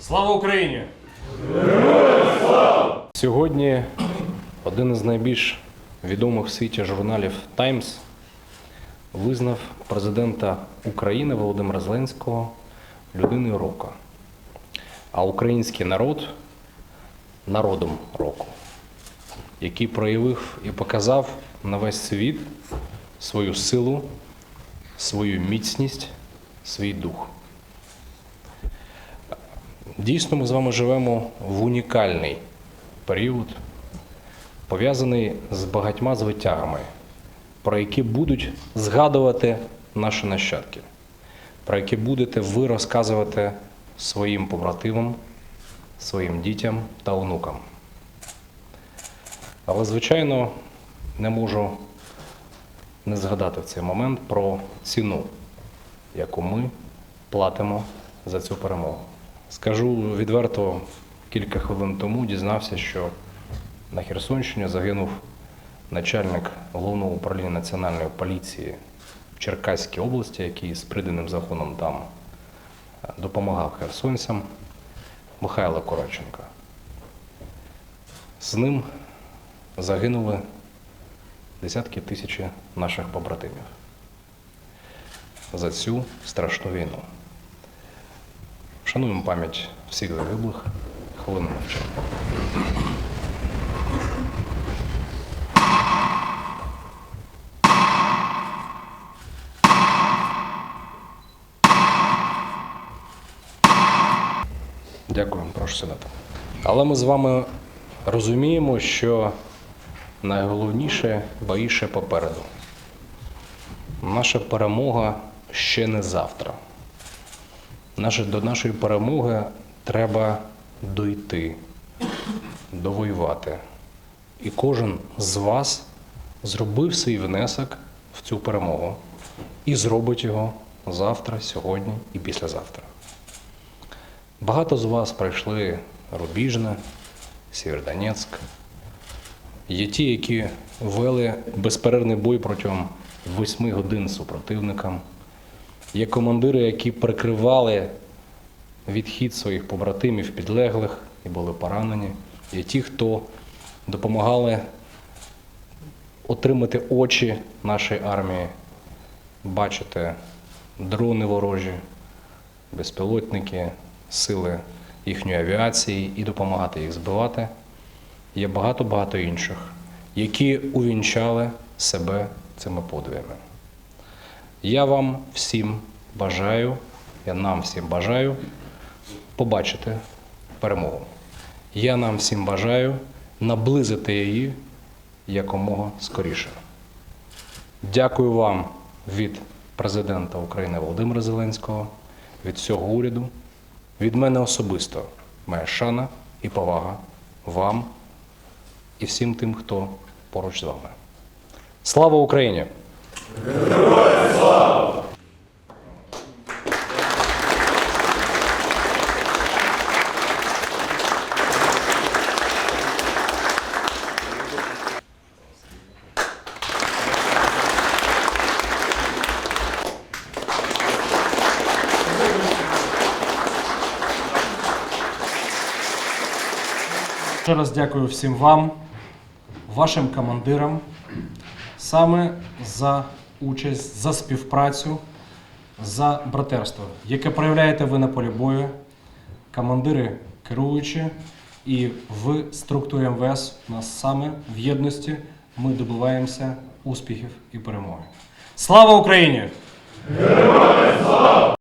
Слава Україні! Сьогодні один із найбільш відомих в світі журналів Times визнав президента України Володимира Зеленського людиною року, а український народ народом року, який проявив і показав на весь світ свою силу, свою міцність, свій дух. Дійсно, ми з вами живемо в унікальний період, пов'язаний з багатьма звитягами, про які будуть згадувати наші нащадки, про які будете ви розказувати своїм побратимам, своїм дітям та онукам. Але, звичайно, не можу не згадати в цей момент про ціну, яку ми платимо за цю перемогу. Скажу відверто, кілька хвилин тому дізнався, що на Херсонщині загинув начальник головного управління національної поліції в Черкаській області, який з приданим законом там е, допомагав херсонцям, Михайло Короченко. З ним загинули десятки тисяч наших побратимів за цю страшну війну. Шануємо пам'ять всіх загиблих. Хвилину мовчання. Дякую, прошу сідати. Але ми з вами розуміємо, що найголовніше бої ще попереду. Наша перемога ще не завтра. До нашої перемоги треба дойти, довоювати. І кожен з вас зробив свій внесок в цю перемогу і зробить його завтра, сьогодні і післязавтра. Багато з вас пройшли Рубіжне, Сєвєродонецьк. Є ті, які вели безперервний бой протягом восьми годин з супротивником. Є командири, які прикривали відхід своїх побратимів підлеглих і були поранені. Є ті, хто допомагали отримати очі нашої армії, бачити дрони ворожі, безпілотники, сили їхньої авіації і допомагати їх збивати. Є багато-багато інших, які увінчали себе цими подвигами. Я вам всім бажаю, я нам всім бажаю побачити перемогу. Я нам всім бажаю наблизити її якомога скоріше. Дякую вам від президента України Володимира Зеленського, від всього уряду, від мене особисто. Моя шана і повага вам і всім тим, хто поруч з вами. Слава Україні! Ще раз дякую всім вам, вашим командирам, саме за участь, за співпрацю, за братерство, яке проявляєте ви на полі бою, командири керуючі, і в структурі МВС нас саме в єдності ми добиваємося успіхів і перемоги. Слава Україні! Героям слава!